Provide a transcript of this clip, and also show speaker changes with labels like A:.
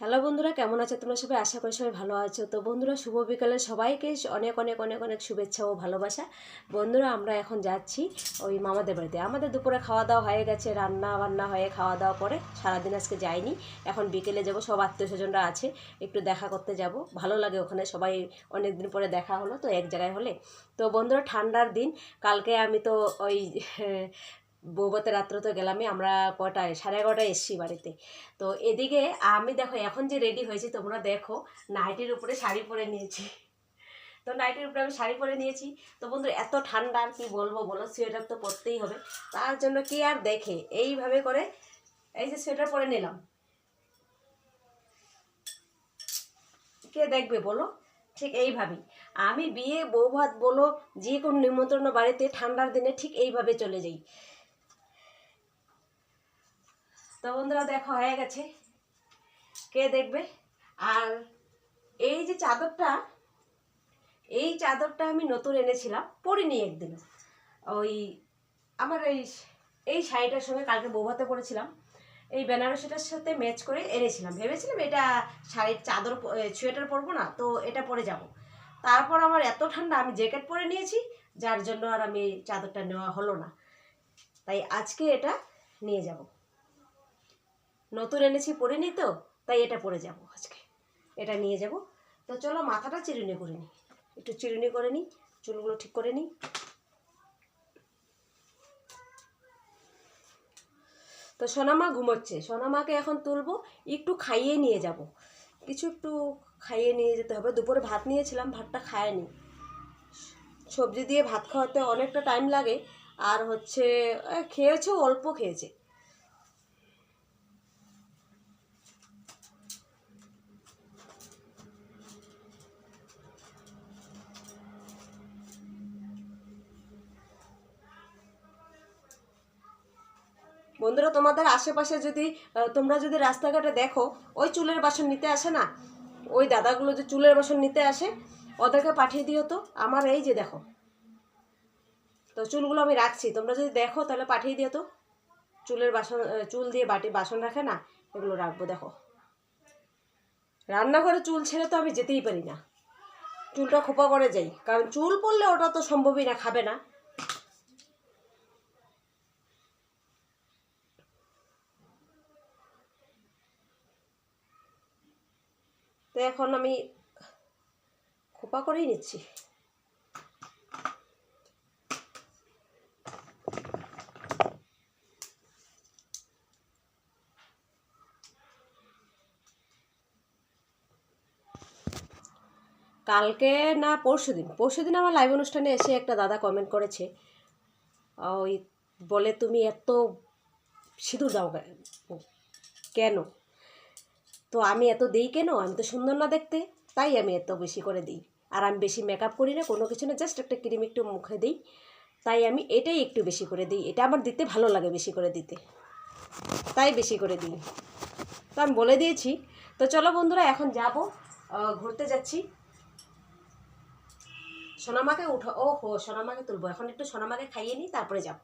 A: Hello বন্ধুরা, কেমন আছো তোমরা সবাই? আশা করি সবাই ভালো আছো। তো বন্ধুরা, শুভ বিকালে সবাইকে অনেক অনেক অনেক অনেক শুভেচ্ছা ও ভালোবাসা। বন্ধুরা, আমরা এখন যাচ্ছি ওই মামাদের বাড়িতে। আমাদের দুপুরে খাওয়া দাওয়া হয়ে গেছে, রান্না বান্না হয়ে খাওয়া দাওয়া করে সারাদিন আজকে যাইনি। এখন বিকেলে যাব, সব আত্মীয় স্বজনরা আছে, একটু দেখা করতে যাব। ভালো লাগে ওখানে, সবাই অনেক দিন পরে দেখা হলো, তো এক জায়গায় হলে। তো বন্ধুরা, ঠান্ডার দিন, কালকে আমি তো ওই বৌবাতে রাত্রে তো গেলামই, আমরা কটায় সাড়ে এগারোটায় এসছি বাড়িতে। তো এদিকে আমি দেখো, এখন যে রেডি হয়েছি, তোমরা দেখো নাইটির উপরে শাড়ি পরে নিয়েছি। তো নাইটির উপরে আমি শাড়ি পরে নিয়েছি। তো বন্ধু, এত ঠান্ডা আর কি বলব? বলো সোয়েটার তো পরতেই হবে। তার জন্য কি আর দেখে? এইভাবে করে, এই যে সোয়েটার পরে নিলাম। কে দেখবে বলো? ঠিক এইভাবেই। আমি বিয়ে বউ ভাত বলো, যে কোনো নিমন্ত্রণ বাড়িতে ঠান্ডার দিনে ঠিক এইভাবে চলে যাই। তো বন্ধুরা দেখো, হয়ে গেছে। কে দেখবে? আর এই যে চাদরটা, এই চাদরটা আমি নতুন এনেছিলাম, পরিনি একদিন ওই আমার এই এই শাড়িটার সঙ্গে কালকে বৌভাতে পরেছিলাম। এই বেনারসিটার সাথে ম্যাচ করে এনেছিলাম। ভেবেছিলাম এটা শাড়ির চাদর সোয়েটার পরবো না, তো এটা পরে যাব। তারপর আমার এত ঠান্ডা, আমি জ্যাকেট পরে নিয়েছি, যার জন্য আর আমি চাদরটা নেওয়া হলো না। তাই আজকে এটা নিয়ে যাব। নতুন এনেছি পরিনি তো তাই এটা পরে যাব আজকে। এটা নিয়ে যাব। তো চলো মাথাটা চিরুনি করে নিই। একটু চিরুনি করে নিই চুলগুলো ঠিক করে নিই। তো সোনামা ঘুমোচ্ছে। সোনামাকে এখন তুলবো একটু খাইয়ে নিয়ে যাব। কিছু একটু খাইয়ে নিয়ে যেতে হবে। দুপুরে ভাত নিয়েছিলাম ভাতটা খায়নি। সবজি দিয়ে ভাত খাওয়াতে অনেকটা টাইম লাগে। আর হচ্ছে আহ, খেয়েছেও অল্প খেয়েছে। বন্ধুরা, তোমাদের আশেপাশে যদি তোমরা যদি রাস্তাঘাটে দেখো, ওই চুলের বাসন নিতে আসে না? ওই দাদাগুলো যে চুলের বাসন নিতে আসে, ওদেরকে পাঠিয়ে দিও তো। আমার এই যে দেখো, তো চুলগুলো আমি রাখছি। তোমরা যদি দেখো, তাহলে পাঠিয়ে দিও তো। চুলের বাসন চুল দিয়ে বাটি, বাসন রাখে না, এগুলো রাখব, দেখো। রান্নাঘরে চুল ছেড়ে তো আমি যেতেই পারি না। চুলটা খোপা করে যাই। কারণ চুল পড়লে ওটা তো সম্ভবই না, খাবে না। তো এখন আমি খোপা করেই নিচ্ছি। কালকে না পরশু দিন? পরশু দিন আমার লাইভ অনুষ্ঠানে এসে একটা দাদা কমেন্ট করেছে ওই বলে, তুমি এত সিঁদুর দাও কেন? তো আমি এত দিই কেন? আমি তো সুন্দর না দেখতে। তাই আমি এত বেশি করে দিই। আর আমি বেশি মেকআপ করি না, কোনো কিছু না জাস্ট একটা ক্রিম একটু মুখে দিই। তাই আমি এটাই একটু বেশি করে দিই। এটা আমার দিতে ভালো লাগে বেশি করে দিতে। তাই বেশি করে দিই। তো আমি বলে দিয়েছি। তো চলো বন্ধুরা, এখন যাব ঘুরতে যাচ্ছি। সোনামাকে উঠো ও হো সোনামাকে তুলবো। এখন একটু সোনামাকে খাইয়ে নিই, তারপরে যাব।